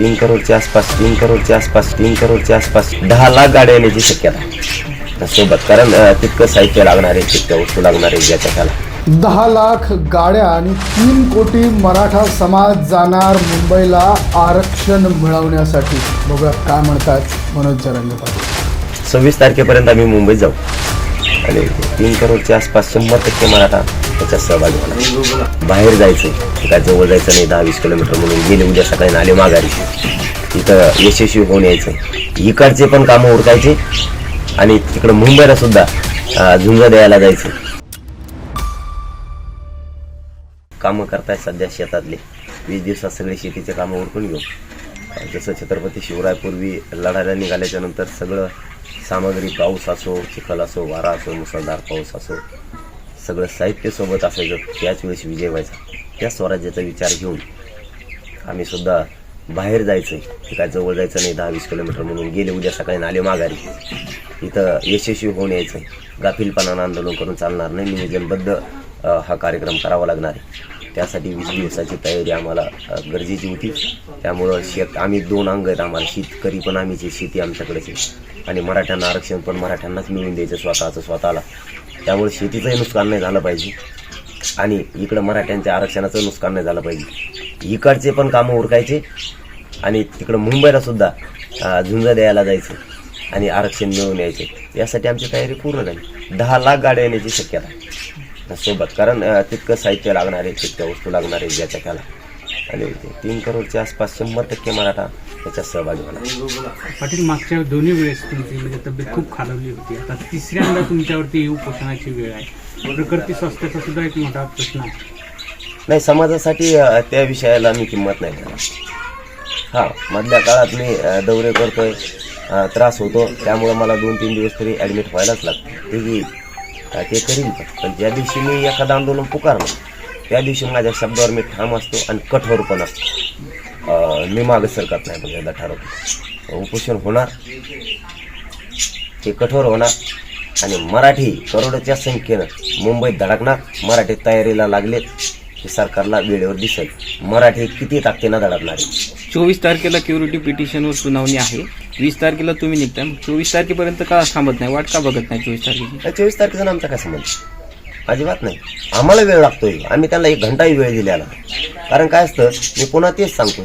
तीन करोडच्या आसपास तीन करोडच्या आसपास तीन करोडच्या आसपास दहा लाख गाड्या येण्याची शक्यता सोबत कारण तितकं साहित्य लागणार आहे तितक्या वस्तू लागणार आहे ज्याच्या त्याला दहा लाख गाड्या आणि तीन कोटी मराठा समाज जाणार मुंबईला आरक्षण मिळवण्यासाठी. बघूया काय म्हणतात मनोज जरांगे पाटील. सव्वीस तारखेपर्यंत आम्ही मुंबईत जाऊ. आणि तीन करोडच्या आसपास शंभर टक्के मराठा त्याच्यात सहभागी होणार. बाहेर जायचं काय जवळ जायचं नाही दहा वीस किलोमीटर म्हणून गेले उद्या सकाळी आले माघारी. तिथं यशस्वी होऊन यायचं. इकडचे पण कामं उरकायचे आणि तिकडं मुंबईला सुद्धा झुंज द्यायला जायचं. कामं करताय सध्या शेतातले. वीस दिवसात सगळे शेतीचे कामं उरकून घेऊ. जसं छत्रपती शिवरायपूर्वी लढायला निघाल्याच्या नंतर सगळं सामग्री पाऊस असो चिखल असो वारा असो मुसळधार पाऊस असो सगळं साहित्य सोबत असायचं. त्याच वेळेस विजय व्हायचा. त्या स्वराज्याचा विचार घेऊन आम्ही सुद्धा बाहेर जायचं आहे काय जवळ जायचं नाही दहा वीस किलोमीटर म्हणून. गेले उद्या सकाळी आले माघारी. इथं यशस्वी होऊन यायचं आहे गाफीलपणानं आंदोलन करून चालणार नाही. नियोजनबद्ध हा कार्यक्रम करावा लागणार आहे. त्यासाठी वीस दिवसाची तयारी आम्हाला गरजेची होती. त्यामुळं शेत आम्ही दोन अंग आहेत आम्हाला. शेतकरी पण आम्हीची शेती आमच्याकडेच आहे. आणि मराठ्यांना आरक्षण पण मराठ्यांनाच मिळवून द्यायचं स्वतःचं स्वतःला. त्यामुळे शेतीचंही नुकसान नाही झालं पाहिजे. आणि इकडं मराठ्यांच्या आरक्षणाचं नुकसान नाही झालं पाहिजे. इकडचे पण कामं उरकायचे आणि तिकडं मुंबईला सुद्धा झुंज द्यायला जायचं आणि आरक्षण मिळवून यायचे. यासाठी आमची तयारी पूर्ण झाली. दहा लाख गाड्या येण्याची शक्यता आहे. सोबत कारण तितकं साहित्य लागणार आहे तितक्या वस्तू लागणार आहे ज्याच्या त्याला. आणि ते तीन करोडच्या आसपास शंभर टक्के मराठा त्याच्यात सहभागी होणार पाटील मागच्या दोन्ही वेळेस तुमची म्हणजे तब्येत खूप खालावली होती. आता तिसऱ्यांदा तुमच्यावरती ही उपोषणाची वेळ आहे. प्रकृती स्वास्थ्याचा सुद्धा एक मोठा प्रश्न आहे. नाही समाजासाठी त्या विषयाला मी किंमत नाही देणार. हा मधल्या काळात मी दौरे करतोय त्रास होतो. त्यामुळे मला दोन तीन दिवस तरी ॲडमिट व्हायलाच लागतं. ते ते करीन पण. ज्या दिवशी मी एखादं आंदोलन पुकारलं त्या दिवशी माझ्या शब्दावर मी ठाम असतो आणि कठोर पण असतो. मी मागं सरकत नाही बघ एकदा ठरवतो उपोषण होणार ते कठोर होणार आणि मराठी करोडोच्या संख्येनं मुंबईत धडकणार मराठी तयारीला लागलेत हे सरकारला वेळेवर दिसेल. मराठी किती ताकदीनं धडकणार आहे? चोवीस तारखेला क्युरिटी पिटिशनवर सुनावणी आहे. वीस तारखेला तुम्ही निघताय. मग चोवीस तारखेपर्यंत का थांबत नाही? वाट का बघत नाही चोवीस तारखेची? त्या चोवीस तारखेचा आमचा काय संबंध? अजिबात नाही. आम्हाला वेळ लागतोय. आम्ही त्यांना एक घंटाही वेळ दिलेला कारण काय असतं मी पुन्हा तेच सांगतो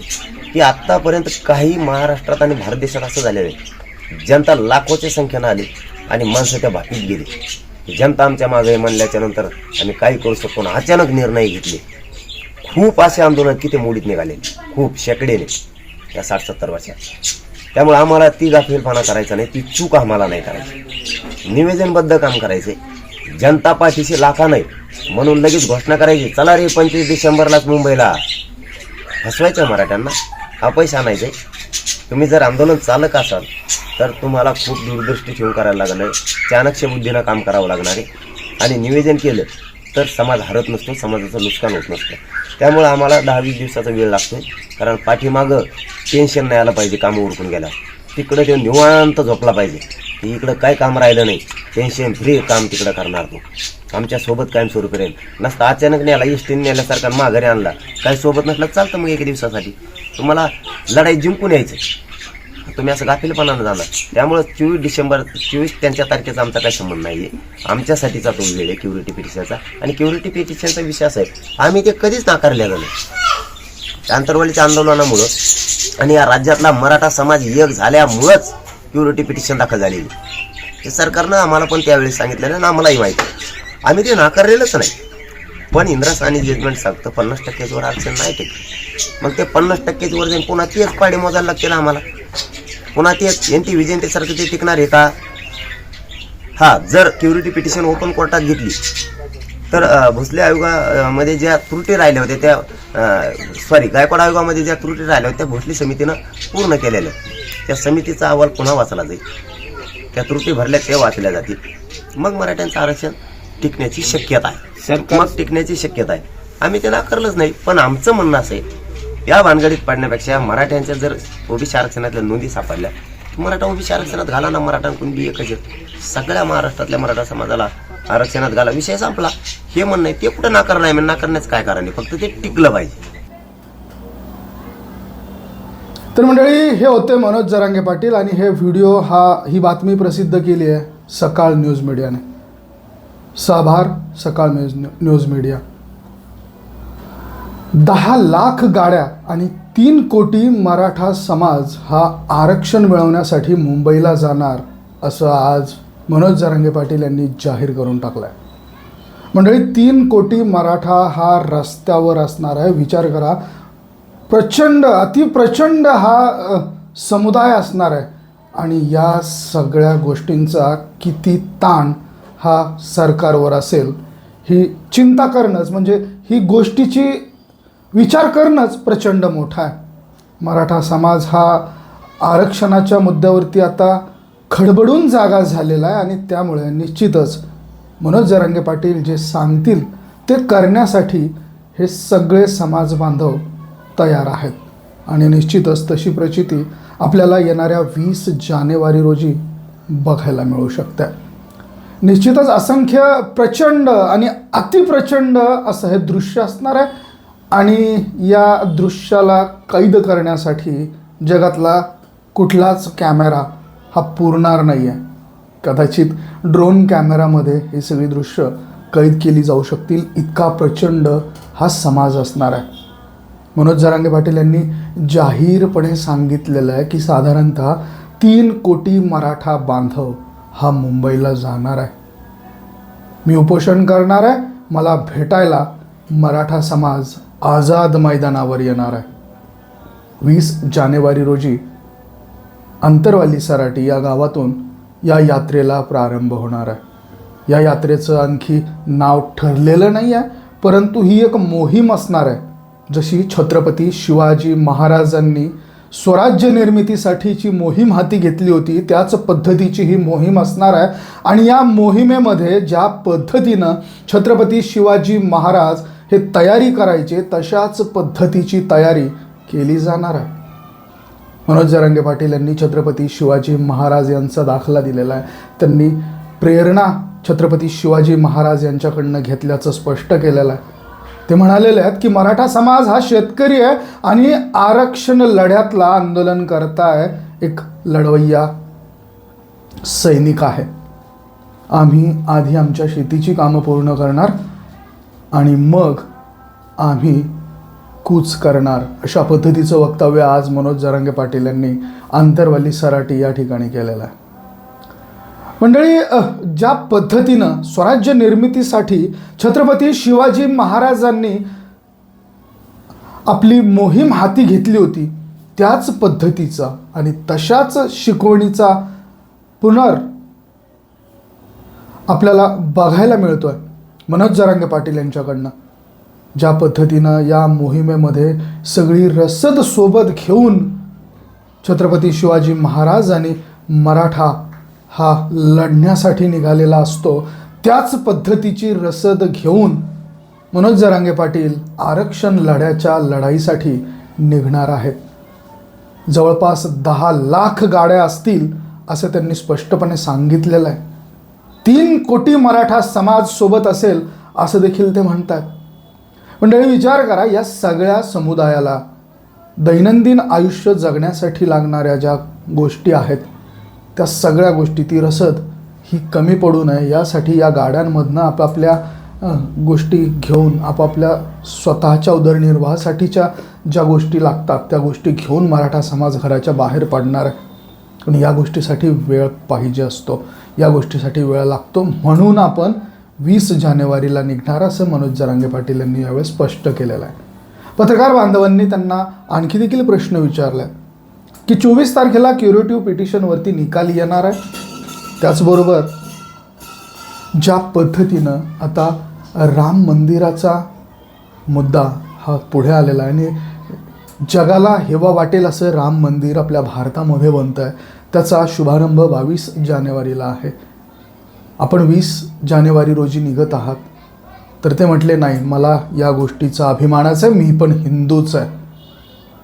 की आत्तापर्यंत काही महाराष्ट्रात आणि भारत देशात असं झालेलं आहे. जनता लाखोच्या संख्येनं आली आणि माणसं त्या भाकीत गेली. जनता आमच्या मागे म्हणल्याच्या नंतर आम्ही काही करू शकतो ना. अचानक निर्णय घेतले. खूप असे आंदोलन किती मोडीत निघाले. खूप शेकडेने या साठ सत्तर वर्षात. त्यामुळे आम्हाला ती गाफीलपणा करायचा नाही ती चूक आम्हाला नाही करायची. निवेदनबद्ध काम करायचे. जनता पाठीशी लाखा नाही. म्हणून लगेच घोषणा करायची. चला रे पंचवीस डिसेंबरलाच मुंबईला. हसवायचं मराठ्यांना. हा पैसा आणायचे तुम्ही जर आंदोलन चालक असाल तर तुम्हाला खूप दूरदृष्टी ठेवून करायला लागणार आहे. चाणक्य बुद्धीनं काम करावं लागणार आहे. आणि निवेदन केलं तर समाज हरत नसतो समाजाचं नुकसान होत नसतं. त्यामुळे आम्हाला दहा वीस दिवसाचा वेळ लागतो कारण पाठीमागं टेन्शन नाही आलं पाहिजे कामं उरकून गेला तिकडं ते निवांत झोपला पाहिजे. की इकडं काय काम राहिलं नाही. टेन्शन फ्री काम तिकडं करणार तू. आमच्यासोबत कायम सुरू करेल. नसतं अचानक न्याला इष्टीने नेल्यासारखा माघारी आणला. काही सोबत नसलं चालतं मग एका दिवसासाठी. तुम्हाला लढाई जिंकून यायचं तुम्ही असं गाफीलपणानं जाणार. त्यामुळं चोवीस डिसेंबर चोवीस त्यांच्या तारखेचा आमचा काही संबंध नाही आहे आमच्यासाठीचा तो वेळ आहे क्युरिटी पिटिशनचा आणि क्युरिटी पिटिशनचा विषय असा आहे. आम्ही ते कधीच नाकारलेलं नाही. आंतरवालीच्या आंदोलनामुळं आणि या राज्यातला मराठा समाज एक झाल्यामुळंच प्युरिटी पिटिशन दाखल झालेली. हे सरकारनं आम्हाला पण त्यावेळेस सांगितलेलं आणि आम्हालाही माहिती आहे. आम्ही ते नाकारलेलंच नाही. पण इंद्रासानी जजमेंट सांगतं पन्नास टक्क्याच्यावर आरक्षण अडचण नाही टिकत मग ते पन्नास टक्क्याच्यावर जाईन पुन्हा तेच पाडे मोजायला लागतील आम्हाला. पुन्हा तेच एन टी विजयंतीसारखं ते टिकणार आहे का? हां जर क्युरिटी पिटिशन ओपन कोर्टात घेतली तर भोसले आयोगामध्ये ज्या त्रुटी राहिल्या होत्या त्या सॉरी गायकवाड आयोगामध्ये ज्या त्रुटी राहिल्या होत्या त्या भोसले समितीनं पूर्ण केलेल्या. त्या समितीचा अहवाल पुन्हा वाचला जाईल? त्या त्रुटी भरल्या त्या वाचल्या जातील. मग मराठ्यांचं आरक्षण टिकण्याची शक्यता आहे. मग टिकण्याची शक्यता आहे. आम्ही ते नाकारलंच नाही पण आमचं म्हणणं असं आहे या भानगडीत पाडण्यापेक्षा मराठ्यांच्या जर ओबीसी आरक्षणातल्या नोंदी सापडल्या तर मराठा ओबीसी आरक्षणात घाला ना मराठा कुणबी एकच सगळ्या महाराष्ट्रातल्या मराठा समाजाला आरक्षणात घाला. विषय संपला. हे म्हणणं आहे ते कुठं नाकार नाही? म्हणजे नाकारण्याचं काय कारण आहे? फक्त ते टिकलं पाहिजे. तर मंडळी हे होते मनोज जरांगे पाटील आणि हे व्हिडिओ हा ही बातमी प्रसिद्ध केली आहे सकाळ न्यूज मीडियाने. साभार सकाळ न्यूज न्यूज मीडिया. दहा लाख गाड्या आणि तीन कोटी मराठा समाज हा आरक्षण मिळवण्यासाठी मुंबईला जाणार असं आज मनोज जरांगे पाटील यांनी जाहीर करून टाकला आहे मंडळी तीन कोटी मराठा हा रस्त्यावर असणार आहे. विचार करा. प्रचंड अतिप्रचंड हा समुदाय असणार आहे. आणि या सगळ्या गोष्टींचा किती ताण हा सरकारवर असेल ही चिंता करणंच म्हणजे ही गोष्टीची विचार करणंच प्रचंड मोठा आहे. मराठा समाज हा आरक्षणाच्या मुद्द्यावरती आता खडबडून जागा झालेला आहे आणि त्यामुळे निश्चितच मनोज जरांगे पाटील जे सांगतील ते करण्यासाठी हे सगळे समाज बांधव तयार आहेत. आणि निश्चितच तशी प्रचिती आपल्याला येणाऱ्या वीस जानेवारी रोजी बघायला मिळू शकते. निश्चितच असंख्य प्रचंड आणि अतिप्रचंड असं हे दृश्य असणार आहे. आणि या दृश्याला कैद करण्यासाठी जगातला कुठलाच कॅमेरा हा पुरणार नाही आहे कदाचित ड्रोन कॅमेरामध्ये ही सगळी दृश्य कैद केली जाऊ शकतील. इतका प्रचंड हा समाज असणार आहे. मनोज जरांगे पाटील यांनी जाहीरपणे सांगितलेलं आहे की साधारणतः तीन कोटी मराठा बांधव हा मुंबईला जाणार आहे. मी उपोषण करणार आहे. मला भेटायला मराठा समाज आझाद मैदानावर येणार आहे. वीस जानेवारी रोजी अंतरवाली सराटी या गावातून या यात्रेला प्रारंभ होणार आहे. या यात्रेचं आणखी नाव ठरलेलं नाही आहे परंतु ही एक मोहीम असणार आहे जशी छत्रपती शिवाजी महाराजांनी स्वराज्य निर्मितीसाठीची मोहीम हाती घेतली होती त्याच पद्धतीची ही मोहीम असणार आहे. आणि या मोहिमेमध्ये ज्या पद्धतीनं छत्रपती शिवाजी महाराज हे तयारी करायचे तशाच पद्धतीची तयारी केली जाणार आहे. मनोज जरांगे पाटील यांनी छत्रपती शिवाजी महाराज यांचा दाखला दिलेला आहे. त्यांनी प्रेरणा छत्रपती शिवाजी महाराज यांच्याकडनं घेतल्याचं स्पष्ट केलेलं आहे. ते म्हणालेले आहेत की मराठा समाज हा शेतकरी आहे आणि आरक्षण लढ्यातला आंदोलन करताय एक लढवय्या सैनिक आहे. आम्ही आधी आमच्या शेतीची कामं पूर्ण करणार आणि मग आम्ही कूच करणार अशा पद्धतीचं वक्तव्य आज मनोज जरांगे पाटील यांनी आंतरवाली सराटी या ठिकाणी केलेलं आहे. मंडळी ज्या पद्धतीनं स्वराज्य निर्मितीसाठी छत्रपती शिवाजी महाराजांनी आपली मोहीम हाती घेतली होती त्याच पद्धतीचा आणि तशाच शिकवणीचा पुनर् आपल्याला बघायला मिळतोय. मनोज जरांगे पाटील यांच्याकडनं. ज्या पद्धतीनं या मोहिमेमध्ये सगळी रसद सोबत घेऊन छत्रपती शिवाजी महाराज आणि मराठा हा लढण्यासाठी निघालेला असतो त्याच पद्धतीची रसद घेऊन मनोज जरांगे पाटील आरक्षण लढ्याच्या लढाईसाठी निघणार आहेत. जवळपास दहा लाख गाड्या असतील असं त्यांनी स्पष्टपणे सांगितलेलं आहे. तीन कोटी मराठा समाज सोबत असेल असं देखील ते म्हणतात. मंडळी विचार करा या सगळ्या समुदायाला दैनंदिन आयुष्य जगण्यासाठी लागणाऱ्या ज्या गोष्टी आहेत त्या सगळ्या गोष्टी ती रसद ही कमी पडू नये. यासाठी या गाड्यांमधनं आपापल्या गोष्टी घेऊन आपापल्या स्वतःच्या उदरनिर्वाहासाठीच्या ज्या गोष्टी लागतात त्या गोष्टी घेऊन मराठा समाज घराच्या बाहेर पडणार आहे. पण या गोष्टीसाठी वेळ पाहिजे असतो. या गोष्टीसाठी वेळ लागतो. म्हणून आपण वीस जानेवारीला निघणार असं मनोज जरांगे पाटील यांनी यावेळी स्पष्ट केलेलं आहे. पत्रकार बांधवांनी त्यांना आणखी देखील प्रश्न विचारला. की चोवीस तारखेला क्युरेटिव्ह पिटिशनवरती निकाल येणार आहे? त्याचबरोबर ज्या पद्धतीनं आता राम मंदिराचा मुद्दा हा पुढे आलेला आहे आणि जगाला हेवा वाटेल असं राम मंदिर आपल्या भारतामध्ये बनतं आहे त्याचा शुभारंभ बावीस जानेवारीला आहे. आपण वीस जानेवारी रोजी निघत आहात. तर ते म्हटले नाही मला या गोष्टीचा अभिमानाच आहे मी पण हिंदूच आहे.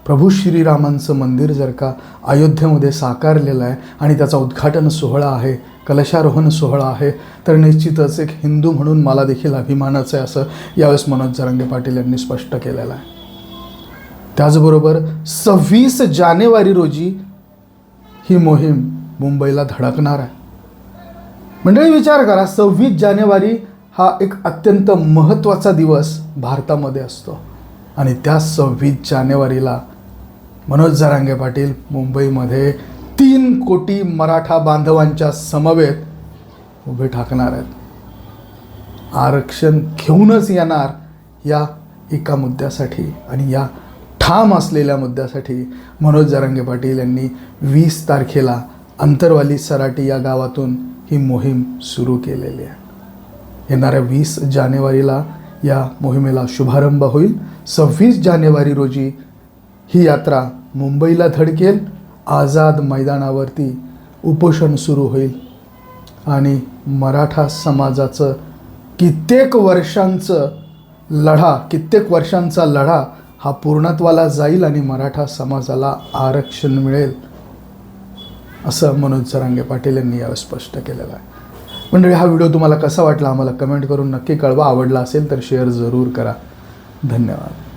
प्रभू श्रीरामांचं मंदिर जर का अयोध्येमध्ये साकारलेलं आहे आणि त्याचा उद्घाटन सोहळा आहे कलशारोहण सोहळा आहे तर निश्चितच एक हिंदू म्हणून मला देखील अभिमानाचं आहे असं यावेळेस मनोज जरांगे पाटील यांनी स्पष्ट केलेलं आहे. त्याचबरोबर सव्वीस जानेवारी रोजी ही मोहीम मुंबईला धडकणार आहे. मंडळी विचार करा सव्वीस जानेवारी हा एक अत्यंत महत्त्वाचा दिवस भारतामध्ये असतो. आणि त्या सव्वीस जानेवारीला मनोज जरांगे पाटील मुंबईमध्ये तीन कोटी मराठा बांधवांच्या समवेत उभे ठाकणार आहेत. आरक्षण घेऊनच येणार या एका मुद्द्यासाठी आणि या ठाम असलेल्या मुद्द्यासाठी मनोज जरांगे पाटील यांनी वीस तारखेला अंतरवाली सराटी या गावातून ही मोहीम सुरू केलेली आहे. येणाऱ्या वीस जानेवारीला या मोहिमेला शुभारंभ होईल. सव्वीस जानेवारी रोजी ही यात्रा मुंबईला धडकेल. आझाद मैदानावरती उपोषण सुरू होईल. आणि मराठा समाजाचं कित्येक वर्षांचं लढा कित्येक वर्षांचा लढा हा पूर्णत्वाला जाईल आणि मराठा समाजाला आरक्षण मिळेल. असं मनोज सरांगे पाटील यांनी यावेळी स्पष्ट केलेलं आहे. मंडळी हा व्हिडिओ तुम्हाला कसा वाटला आम्हाला कमेंट करून नक्की कळवा. आवडला असेल तर शेअर जरूर करा. धन्यवाद.